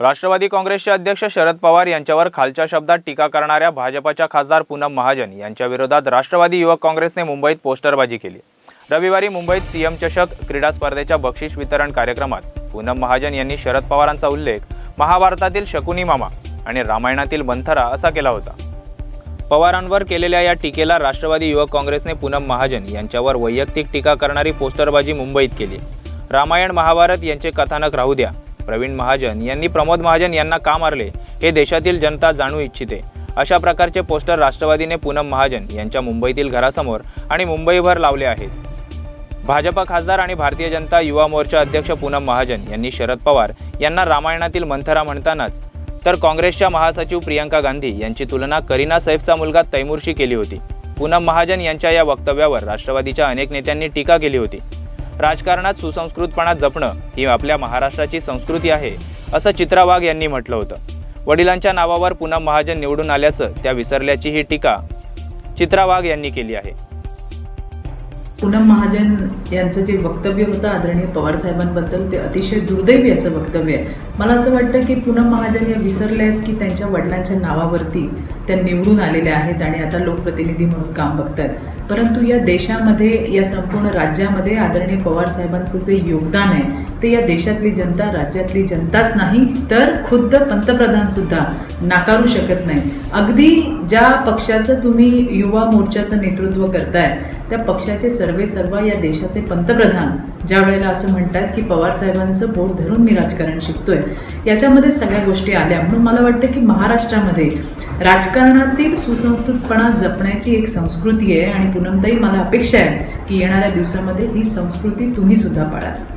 राष्ट्रवादी काँग्रेसचे अध्यक्ष शरद पवार यांच्यावर खालच्या शब्दात टीका करणाऱ्या भाजपच्या खासदार पूनम महाजन यांच्या विरोधात राष्ट्रवादी युवक काँग्रेसने मुंबईत पोस्टरबाजी केली. रविवारी मुंबईत सीएम चषक क्रीडा स्पर्धेच्या बक्षीस वितरण कार्यक्रमात पूनम महाजन यांनी शरद पवारांचा उल्लेख महाभारतातील शकुनी मामा आणि रामायणातील मंथरा असा केला होता. पवारांवर केलेल्या या टीकेला राष्ट्रवादी युवक काँग्रेसने पूनम महाजन यांच्यावर वैयक्तिक टीका करणारी पोस्टरबाजी मुंबईत केली. रामायण महाभारत यांचे कथानक राहू द्या. प्रवीण महाजन यांनी प्रमोद महाजन यांना का मारले हे देशातील जनता जाणू इच्छिते. अशा प्रकारचे पोस्टर राष्ट्रवादीने पूनम महाजन यांच्या मुंबईतील घरासमोर आणि मुंबईभर लावले आहेत. भाजपा खासदार आणि भारतीय जनता युवा मोर्चा अध्यक्ष पूनम महाजन यांनी शरद पवार यांना रामायणातील मंथरा म्हणतानाच तर काँग्रेसच्या महासचिव प्रियंका गांधी यांची तुलना करीना सैफचा मुलगा तैमूरशी केली होती. पूनम महाजन यांच्या या वक्तव्यावर राष्ट्रवादीच्या अनेक नेत्यांनी टीका केली होती. राजकारणात सुसंस्कृतपणा जपणं ही आपल्या महाराष्ट्राची संस्कृती आहे असं चित्रा वाघ यांनी म्हटलं होतं. वडिलांच्या नावावर पुन्हा महाजन निवडून आल्याचं त्या विसरल्याची ही टीका चित्रा वाघ यांनी केली आहे. पूनम महाजन यांचं जे वक्तव्य होतं आदरणीय पवार साहेबांबद्दल ते अतिशय दुर्दैवी असं वक्तव्य आहे. मला असं वाटतं की पूनम महाजन या विसरल्या आहेत की त्यांच्या वडिलांच्या नावावरती त्या निवडून आलेल्या आहेत आणि आता लोकप्रतिनिधी म्हणून काम बघतायत. परंतु या देशामध्ये या संपूर्ण राज्यामध्ये आदरणीय पवार साहेबांचं जे योगदान आहे ते या देशातली जनता राज्यातली जनताच नाही तर खुद्द पंतप्रधानसुद्धा नाकारू शकत नाही. अगदी ज्या पक्षाचं तुम्ही युवा मोर्चाचं नेतृत्व करताय त्या पक्षाचे सर्वे सर्व या देशाचे पंतप्रधान ज्या वेळेला असं म्हणतात की पवार साहेबांचं बोट धरून मी राजकारण शिकतोय याच्यामध्ये सगळ्या गोष्टी आल्या. म्हणून मला वाटतं की महाराष्ट्रामध्ये राजकारणातील सुसंस्कृतपणा जपण्याची एक संस्कृती आहे आणि पूनमताई मला अपेक्षा आहे की येणाऱ्या दिवसामध्ये ही संस्कृती तुम्ही सुद्धा पाळाल.